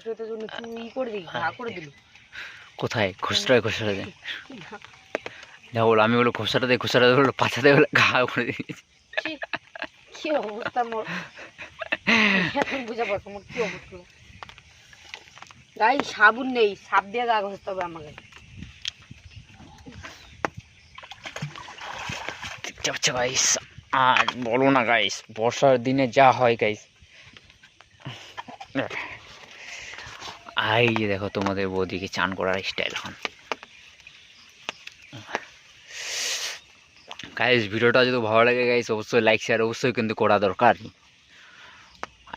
খুশিতে জন্য তুই করে দিলি ঘা করে দিলি। কোথায়? খুচরায় খুচরা দেয় যা বলো আমি বলো খোসাটা দেয় খোসাটা দেয় বলো পাছাতে বলে ঘা করে দিয়েছি কি অবস্থা মোর? এখন বুঝা পারছ মোর কি অবস্থা? গাই সাবুন নেই সাপ দিয়ে গা ঘষতে হবে আমাকে। পাচ্ছ গাইস আর বলো না গাইস বর্ষার দিনে যা হয় গাইস। আই যে দেখো তোমাদের বৌদিকে চান করার স্টাইল এখন। গাইস ভিডিওটা যদি ভালো লাগে গাইস অবশ্যই লাইক শেয়ার অবশ্যই কিন্তু করা দরকার।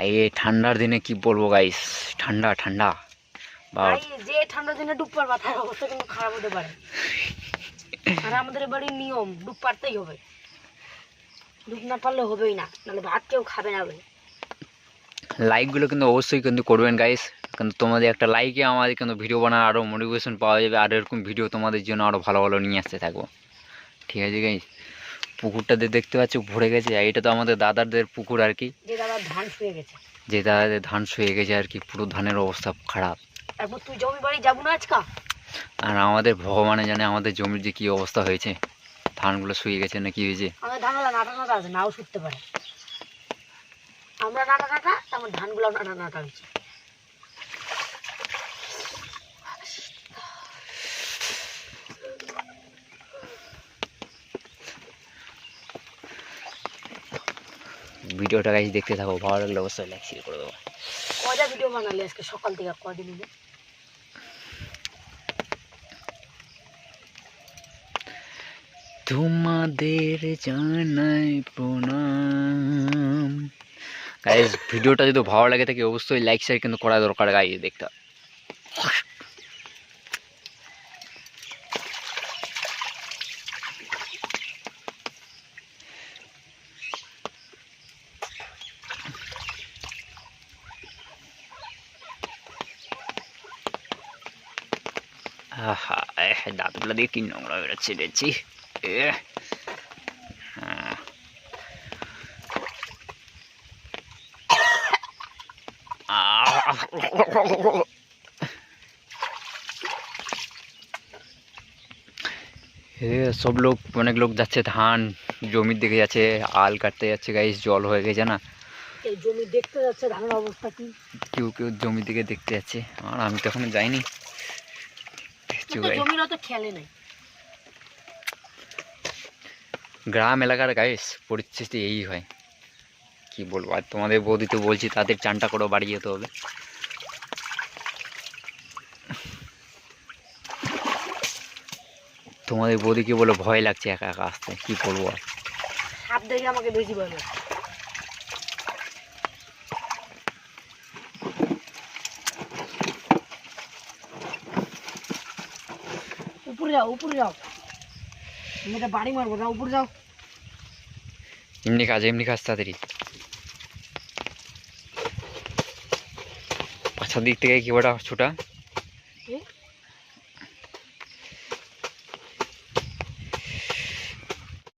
এই ঠান্ডার দিনে কি বলব গাইস ঠান্ডা ঠান্ডা। যে ঠান্ডার দিনে ডুব পারবা তার অবস্থা কিন্তু খারাপ হতে পারে। আর আমাদের বাড়ির নিয়ম ডুব পারতেই হবে। ডুব না পারলে হবেই না নাহলে ভাত কেউ খাবে না লাইকগুলো কিন্তু অবশ্যই কিন্তু করবেন গাইস কিন্তু তোমাদের একটা লাইকে আমাদের কিন্তু ভিডিও বানার আরও মোটিভেশন পাওয়া যাবে। আর এরকম ভিডিও তোমাদের জন্য আরও ভালো ভালো নিয়ে আসতে থাকব। ঠিক আছে গাইস পুকুরটাতে দেখতে পাচ্ছ ভরে গেছে। এটা তো আমাদের দাদাদের পুকুর আর কি। যে দাদাদের ধান শুয়ে গেছে আর কি পুরো ধানের অবস্থা খারাপ। জমি বাড়ি যাব আর আমাদের ভগবানে জানে আমাদের জমির যে কী অবস্থা হয়েছে। ধানগুলো শুয়ে গেছে না কি হয়েছে আমরা নাটা নাটা তেমন ধানগুলো নাটা নাটা হয়েছে ভিডিওটা গাইস দেখতে থাকো ভালো লাগলে অবশ্যই লাইক শেয়ার করে দেবো। কয়টা ভিডিও বানালি আজকে সকাল থেকে কয়দিন? তোমাদের জানাই প্রণাম। গাইস ভিডিওটা যদি ভালো লাগে থাকে অবশ্যই লাইক শেয়ার কিন্তু করা দরকার গাইস দেখতে। আহা এহ, দাঁতগুলো দিয়ে কি নোংরা বেরোচ্ছে দেখছি এহ। হ্যাঁ। সব লোক অনেক লোক যাচ্ছে ধান জমির দিকে যাচ্ছে আল কাটতে যাচ্ছে গাইস জল হয়ে গেছে না? জমি দেখতে যাচ্ছে ধানের অবস্থা কি? কেউ কেউ জমির দিকে দেখতে যাচ্ছে। আর আমি তো এখনও যাইনি। কিন্তু জমির অত খেলে নাই। গ্রাম এলাকার গাইস পরিস্থিতি এই হয়। কি বলব আর তোমাদের বৌদি তো বলছি তাদের চানটা করে বাড়ি যেতে হবে। তোমাদের বৌদিকে বলে ভয় লাগছে একা একা আসতে কি বলব আর। সাপ দেখে আমাকে বেশি ভালো উপরে যাও উপরে যাও। তুমি এটা বাড়ি মারবো যাও উপরে যাও। এমনি কাজ এমনি কাজ তাড়াতাড়ি। পাছার দিক থেকে কি ওটা ছোটা?